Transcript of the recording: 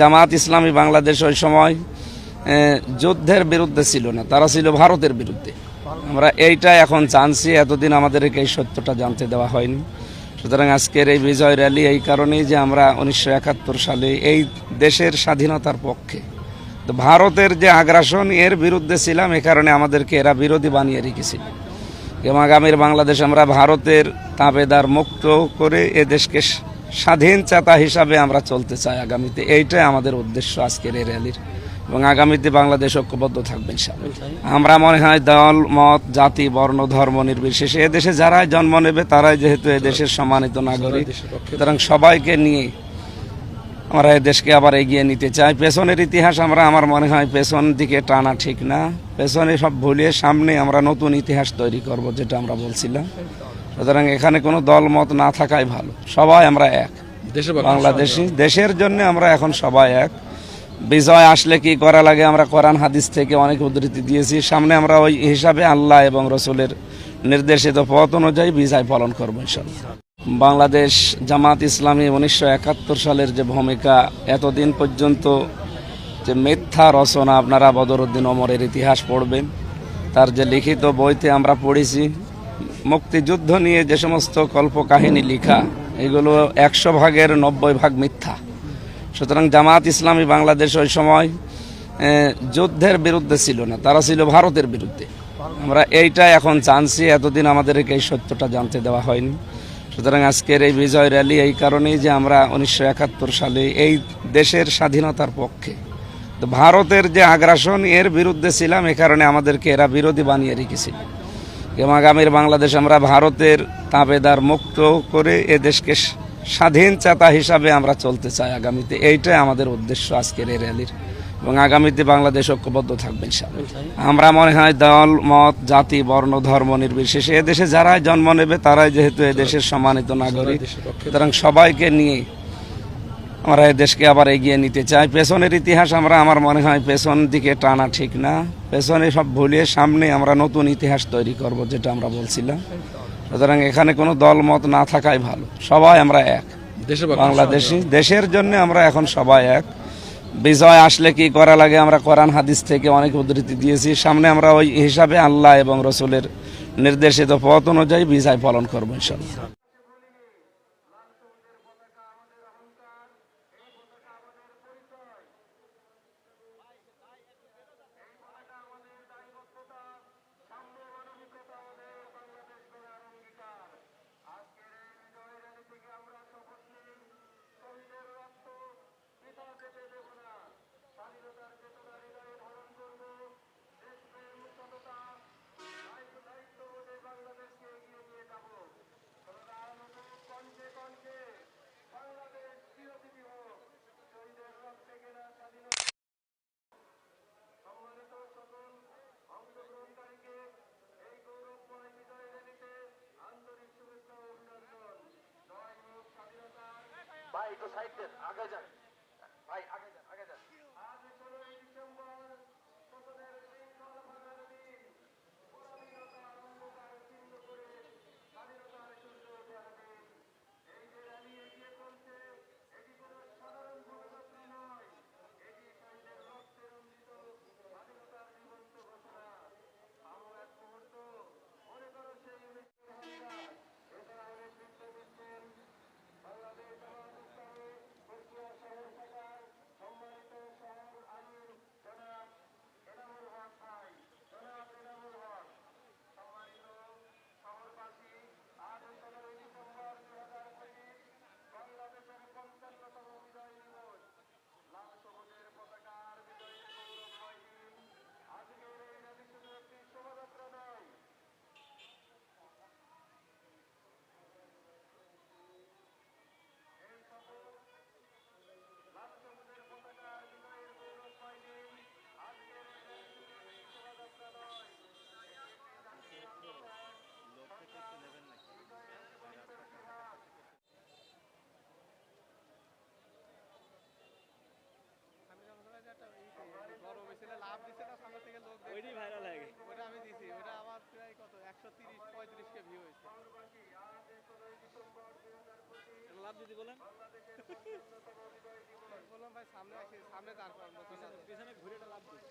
জামাত ইসলামী বাংলাদেশ ওই সময় যুদ্ধের বিরুদ্ধে ছিল না, তারা ছিল ভারতের বিরুদ্ধে। আমরা এইটা এখন জানছি, এতদিন আমাদেরকে এই সত্যটা জানতে দেওয়া হয়নি। সুতরাং আজকের এই বিজয় র্যালি এই কারণেই যে আমরা উনিশশো একাত্তর সালে এই দেশের স্বাধীনতার পক্ষে, তো ভারতের যে আগ্রাসন এর বিরুদ্ধে ছিলাম, এ কারণে আমাদেরকে এরা বিরোধী বানিয়ে রেখেছিল। এবং আগামীর বাংলাদেশ আমরা ভারতের তাবেদার মুক্ত করে এ দেশকে স্বাধীন চেতা হিসাবে আমরা চলতে চাই আগামীতে। এইটাই আমাদের উদ্দেশ্য আজকের এই র্যালির। এবং আগামীতে বাংলাদেশ ঐক্যবদ্ধ থাকবেন আমরা মনে হয় দল, মত, জাতি, বর্ণ, ধর্ম নির্বিশেষে এদেশে যারাই জন্ম নেবে, তারাই যেহেতু এদেশের সম্মানিত নাগরিক, সুতরাং সবাইকে নিয়ে আমরা দেশকে আবার এগিয়ে নিতে চাই। পেছনের ইতিহাস আমরা, আমার মনে হয় পেছন দিকে টানা ঠিক না। পেছনে সব ভুলিয়ে সামনে আমরা নতুন ইতিহাস তৈরি করব, যেটা আমরা বলছিলাম। সুতরাং এখানে কোনো দল মত না থাকাই ভালো। সবাই আমরা এক। দেশে বাংলাদেশি দেশের জন্য আমরা এখন সবাই এক। বিজয় আসলে কি করা লাগে আমরা কোরআন হাদিস থেকে অনেক উদ্ধৃতি দিয়েছি। সামনে আমরা ওই হিসাবে আল্লাহ এবং রসুলের নির্দেশিত পথ অনুযায়ী বিজয় পালন করব ইনশাল্লাহ বাংলাদেশ জামাত ইসলামী উনিশশো একাত্তর সালের যে ভূমিকা এতদিন পর্যন্ত যে মিথ্যা রচনা আপনারা বদরুদ্দিন অমরের ইতিহাস পড়বেন তার যে লিখিত বইতে আমরা পড়েছি মুক্তিযুদ্ধ নিয়ে যে সমস্ত কল্পকাহিনী লেখা, এগুলো একশো ভাগের নব্বই ভাগ মিথ্যা। সুতরাং জামাত ইসলামী বাংলাদেশ ওই সময় যুদ্ধের বিরুদ্ধে ছিল না, তারা ছিল ভারতের বিরুদ্ধে। আমরা এইটা এখন জানছি, এতদিন আমাদেরকে এই সত্যটা জানতে দেওয়া হয়নি। সুতরাং আজকের এই বিজয় র্যালি এই কারণেই যে আমরা উনিশশো একাত্তর সালে এই দেশের স্বাধীনতার পক্ষে, তো ভারতের যে আগ্রাসন, এর বিরুদ্ধে ছিলাম, এ কারণে আমাদেরকে এরা বিরোধী বানিয়ে রেখেছিল। এবং আগামীর বাংলাদেশ আমরা ভারতের তাবেদার মুক্ত করে এ দেশকে স্বাধীন চেতা হিসাবে আমরা চলতে চাই আগামীতে। এইটাই আমাদের উদ্দেশ্য আজকের এই র্যালির। এবং আগামীতে বাংলাদেশ ঐক্যবদ্ধ থাকবে আমরা মনে হয় দল মত জাতি বর্ণ ধর্ম নির্বিশেষে এদেশে যারাই জন্ম নেবে তারাই যেহেতু এদেশের সম্মানিত নাগরিক সুতরাং সবাইকে নিয়ে আমরা এই দেশকে আবার এগিয়ে নিতে চাই। পেছনের ইতিহাস আমরা আমার মনে হয় পেছন দিকে টানা ঠিক না। পেছনে সব ভুলিয়ে সামনে আমরা নতুন ইতিহাস তৈরি করব যেটা আমরা বলছিলাম। সুতরাং এখানে কোনো দল মত না থাকাই ভালো। সবাই আমরা এক। দেশে বাংলাদেশি। দেশের জন্য আমরা এখন সবাই এক। বিজয় আসলে কি করা লাগে আমরা কোরআন হাদিস থেকে অনেক উদ্ধৃতি দিয়েছি। সামনে আমরা ওই হিসাবে আল্লাহ এবং রসুলের নির্দেশিত পথ অনুযায়ী বিজয় পালন করব ইনশাল্লাহ একটু সাইড দেন আগে যান। ভাই আগে যান আগে যান ওইটাই ভাইরাল হয়ে গেছে। ওটা আমি দিছি ওটা আমার প্রায় কত একশো তিরিশ পঁয়ত্রিশ কে ভিউ হয়েছে। লাভ দিদি বলেন। বললাম ভাই সামনে সামনে তার নতুন আছে? পিছনে ঘুরে লাভ দিই